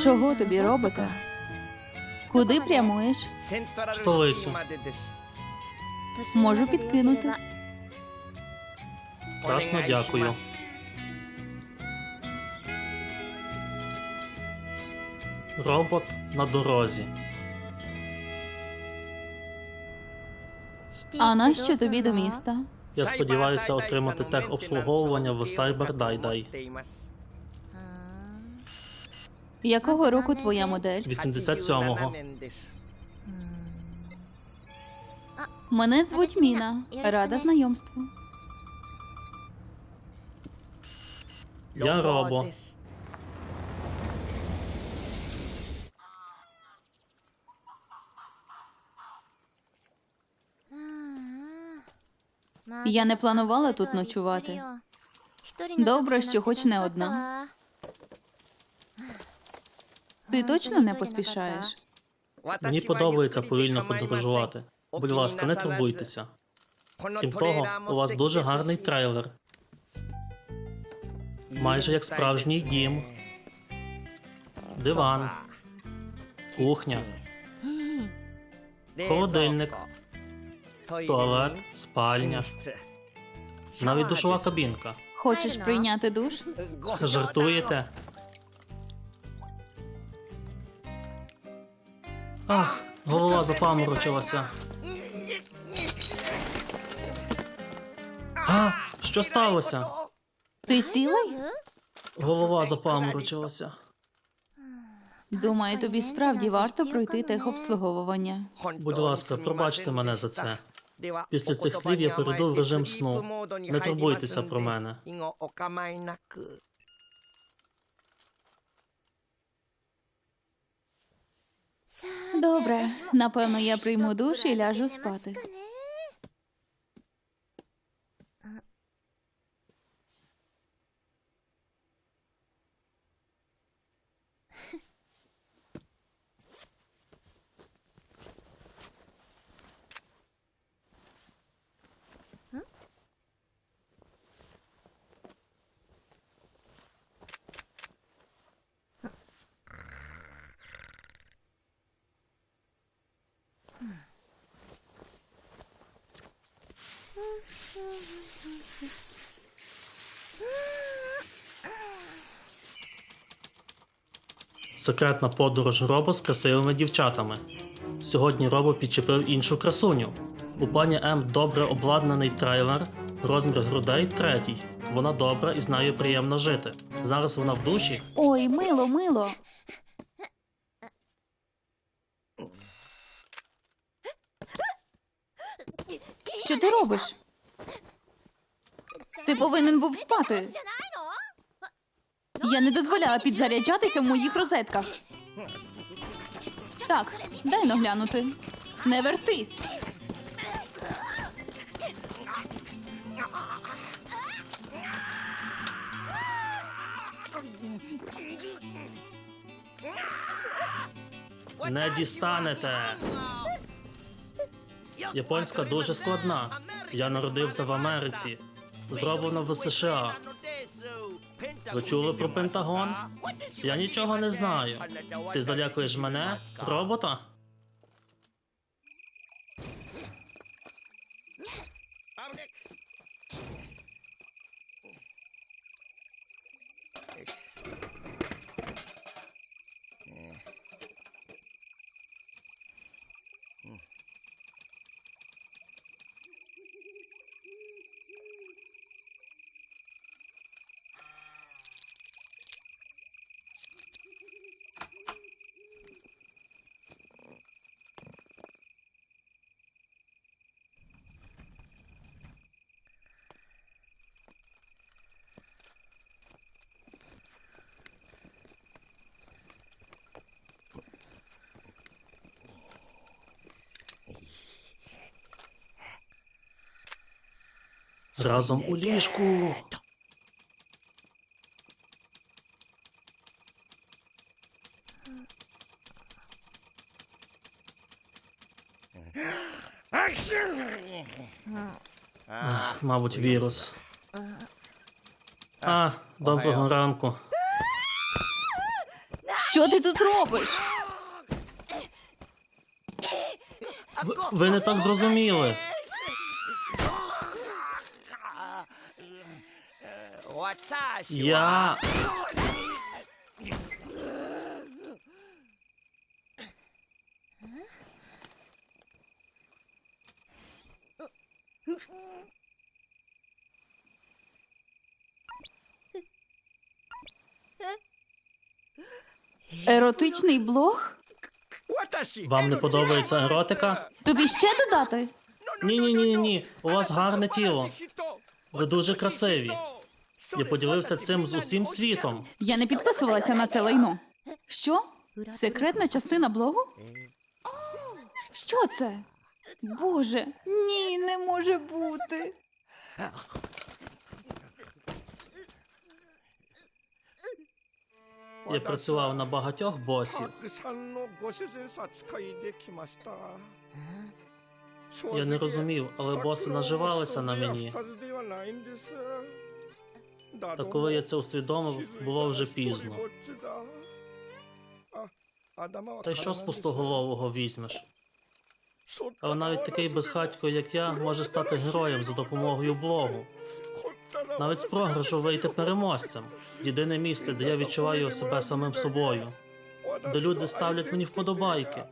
Чого тобі, робота? Куди прямуєш? Столицю. Можу підкинути. Красно дякую. Робот на дорозі. А нащо тобі до міста? Я сподіваюся отримати техобслуговування в Cyber Дайдай. Якого року твоя модель? 87-го. Мене звуть Міна. Рада знайомству. Я робо. Я не планувала тут ночувати. Добре, що хоч не одна. Ти точно не поспішаєш? Мені подобається повільно подорожувати. Будь ласка, не турбуйтеся. Крім того, у вас дуже гарний трейлер. Майже як справжній дім. Диван, кухня, холодильник, туалет, спальня, навіть душова кабінка. Хочеш прийняти душ? Жартуєте? Ах, голова запаморочилася. А, що сталося? Ти цілий? Голова запаморочилася. Думаю, тобі справді варто пройти техобслуговування. Будь ласка, пробачте мене за це. Після цих слів я перейду в режим сну. Не турбуйтеся про мене. Добре, напевно, я прийму душ і ляжу спати. Секретна подорож Робо з красивими дівчатами. Сьогодні Робо підчепив іншу красуню. У пані М добре обладнаний трейлер, розмір грудей третій. Вона добра і з нею приємно жити. Зараз вона в душі. Ой, мило, мило. Що ти робиш? Ти повинен був спати. Я не дозволяла підзаряджатися в моїх розетках. Так, дай но глянути. Не вертись. Не дістанете. Японська дуже складна. Я народився в Америці. Зроблено в США. Ви чули про Пентагон? Я нічого не знаю. Ти залякуєш мене, робота? Разом у ліжку. Ах, Мабуть, вірус. А, доброго ранку. Що ти тут робиш? Ви, ви не так зрозуміли. Я. Еротичний блог? Вам не подобається еротика? Тобі ще додати? Ні, ні, ні, ні. У вас гарне тіло. Ви дуже красиві. Я поділився цим з усім світом. Я не підписувалася на це лайно. Що? Секретна частина блогу? Що це? Боже, ні, не може бути. Я працював на багатьох босів. Я не розумів, але боси наживалися на мені. Та коли я це усвідомив, було вже пізно. Та й що з пустоголового візьмеш? Але навіть такий безхатько, як я, може стати героєм за допомогою блогу. Навіть з програшу вийти переможцем. Єдине місце, де я відчуваю себе самим собою, де люди ставлять мені вподобайки.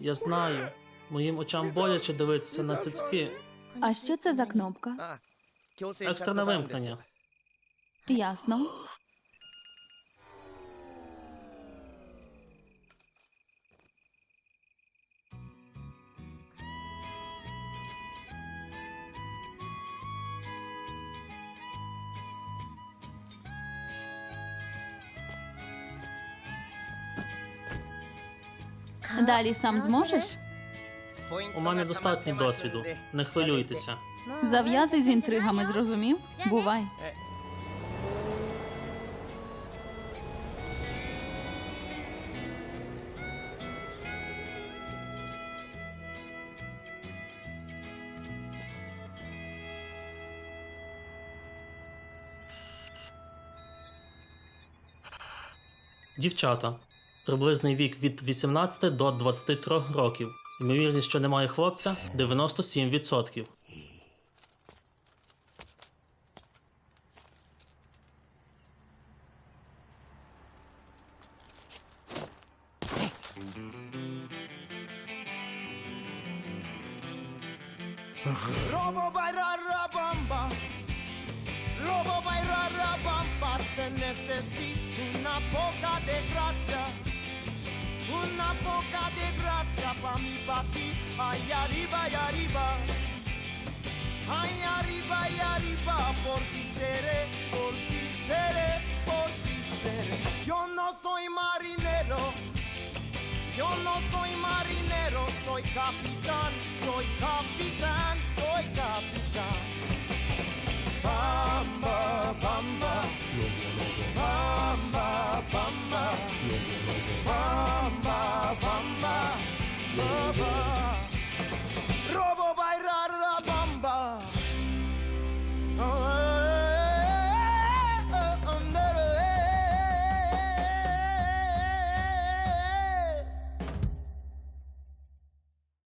Я знаю, моїм очам боляче дивитися на цицьки. А що це за кнопка? Екстрене вимкнення. Ясно. Далі сам зможеш? У мене достатньо досвіду. Не хвилюйтеся. Зав'язуй з інтригами, зрозумів? Бувай. Дівчата. Приблизний вік від 18 до 23 років. Ймовірність, що немає хлопця 97%. Robo bairara bamba, Robo bairara bamba, se necesita poca de gracia, una poca de gracia pa mi pa ti, ay arriba y arriba, ay arriba y arriba, por ti seré, por ti seré, por ti seré. Yo no soy marinero. Yo no soy marinero, soy capitán, soy capitán.